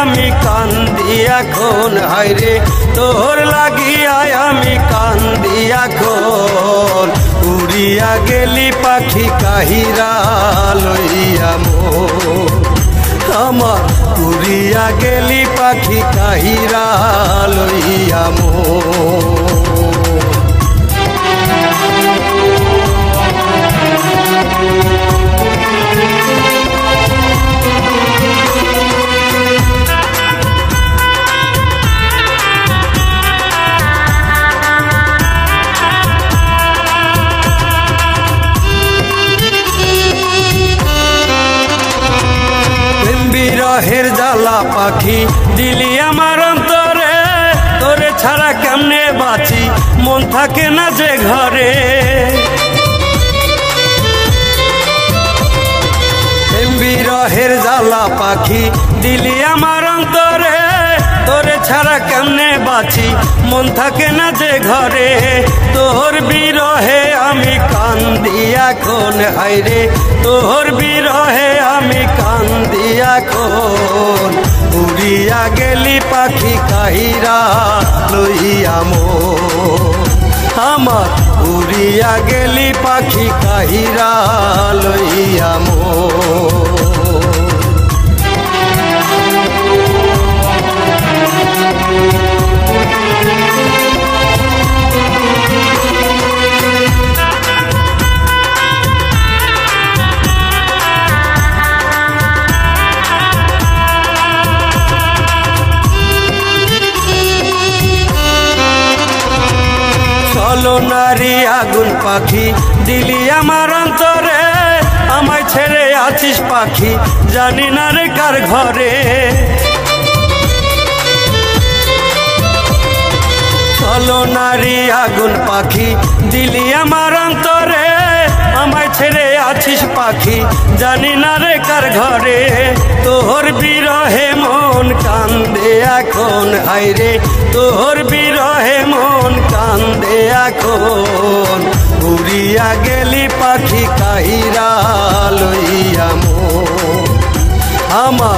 আমি কান্দি এখন হাইরে তোর লাগিয়া আমি কান্দি এখন। উড়িয়া গেলি পাখি কাহিরা লইয়া মোর আমার উড়িয়া গেলি পাখি কাহিরা লইয়া মোর পাখি, দিলি আমার অন্তরে, তোরে ছাড়া কেমনে বাঁচি? মন থাকে না যে ঘরে। বিরহের জ্বালা পাখি, দিলি আমার অন্তরে, তোরে ছাড়া কেমনে বাঁচি? মন থাকে না যে ঘরে। তোর বিরহে আমি কান্দি এখন হাইরে তোর বিরহে আমি কান্দি এখন। উড়িয়া গেলি পাখি কাহিরা লইয়া মোর আমার উড়িয়া গেলি পাখি কাহিরা লইয়া নারী আগুন পাখি, দিলি আমার অন্তরে, আমায় ছেড়ে আছিস পাখি, জানি না রে কার ঘরে। চলো নারী আগুন পাখি, দিলি আমার অন্তরে, আমায় ছেড়ে আছিস পাখি, জানি না রে কার ঘরে। তোর বিরহে মন কান্দে এখন হাইরে মন কান্দে এখন উড়িয়া গেলি পাখি কাহিরা লইয়া মো। আমার